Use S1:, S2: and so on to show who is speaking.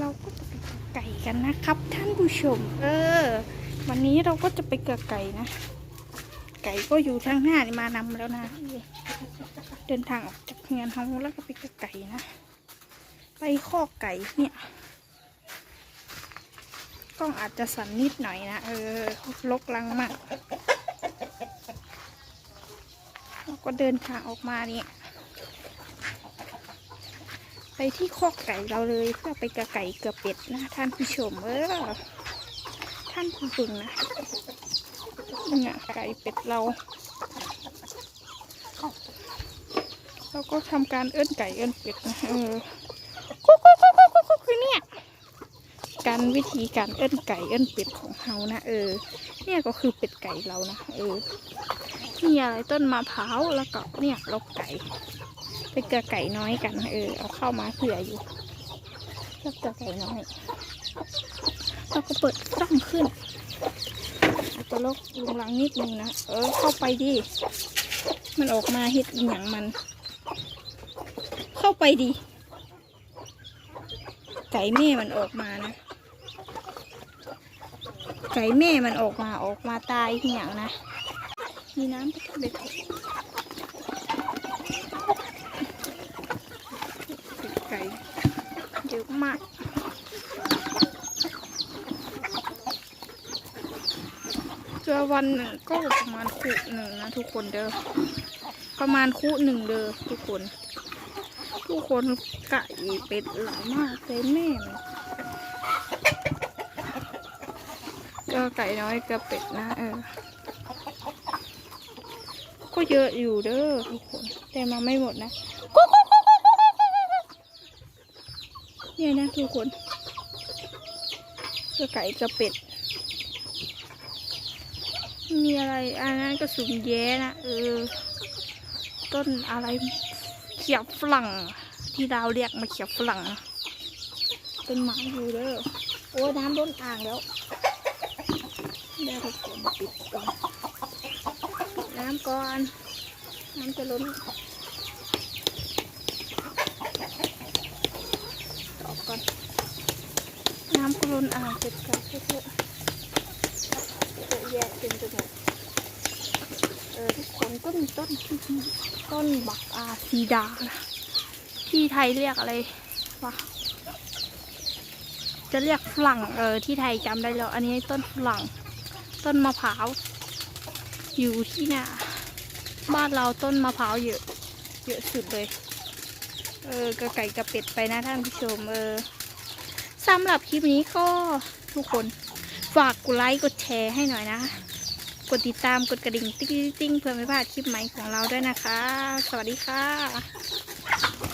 S1: เราก็จะไปเกลือไก่กันนะครับ ท่านผู้ชม เออ วันนี้เราก็จะไปเกลือไก่นะ ไก่ก็อยู่ทางหน้านี่มานำแล้วนะ เดินทางออกจากเงินเฮาแล้วก็ไปเกลือไก่นะ ไปข้อกไก่เนี่ยกล้องอาจจะสั่นนิดหน่อยนะ เออลกลังมากแล้วก็เดินทางออกมาเนี่ย ไปที่คอกไก่เราเลยเพื่อไปกระไก่เกลือเป็ดนะท่านผู้ชมเออท่านผู้ฟังนะเนี่ยไก่เป็ดเราเราก็ทำการเอื้นไก่เอื้นเป็ดนะเออกุ๊กกุ๊กกุ๊กกุ๊กกุ๊กกุ๊กคือเนี่ยการวิธีการเอื้นไก่เอื้นเป็ดของเฮานะเออ เนี่ยก็คือเป็ดไก่เรานะเออนี่อะไรต้นมะพร้าวแล้วก็เนี่ยลกไก่ ไปเกลือไก่น้อยกันเออเอาเข้ามาเผื่ออยู่แล้วเกลือไก่น้อยเราก็เปิดกล้องขึ้นอาจจะลกลุงลังนิดนึงนะเออเข้าไปดิมันออกมาเห็ดอีหยังมัน เข้าไปดิไก่แม่มันออกมานะไก่แม่มันออกมาออกมาตายอีหยังนะ มีน้ำเบ็ด ไก่ เยอะมาเจอวันหนึ่งก็ประมาณคู่หนึ่งนะทุกคนเด้อประมาณคู่หนึ่งเด้อทุกคน ทุกคนไก่เป็ดหลายมากเลยแม่มก็ไก่น้อยกับเป็ดนะเออก็เยอะอยู่เด้อทุกคน แต่มาไม่หมดนะเนี่นะทุกคนเกลือไก่กระเป็ด มีอะไรอันนั้นก็สุ่มแย้นะเออ ต้นอะไรเขียบฝรั่ง ที่ดาวเรียกมาเขียบฝรั่งต้นไม้อยู่เด้อโอ้น้ำล้นอ่างแล้วเดี๋ยวทุกคนปิดก่อนน้ำก่อน น้ำจะล้น อกก่อน น้ำกรุนอ่างเสร็จกันเพื่อเพื่อแยกเป็นไปหมดเออทุกคนต้นต้นต้นบักอาซีดานะที่ไทยเรียกอะไรวะจะเรียกฝรั่งเออที่ไทยจำได้แล้ว อันนี้ต้นฝรั่ง ต้นมะพร้าว อยู่ที่น่ะบ้านเราต้นมะพร้าวเยอะ เยอะสุดเลย เออกระไก่กระเป็ดไปนะท่านผู้ชม เออสำหรับคลิปนี้ก็ทุกคนฝากกดไลค์กดแชร์ให้หน่อยนะ กดติดตามกดกระดิ่งติ๊งติ๊งเพื่อไม่พลาดคลิปใหม่ของเราด้วยนะคะ สวัสดีค่ะ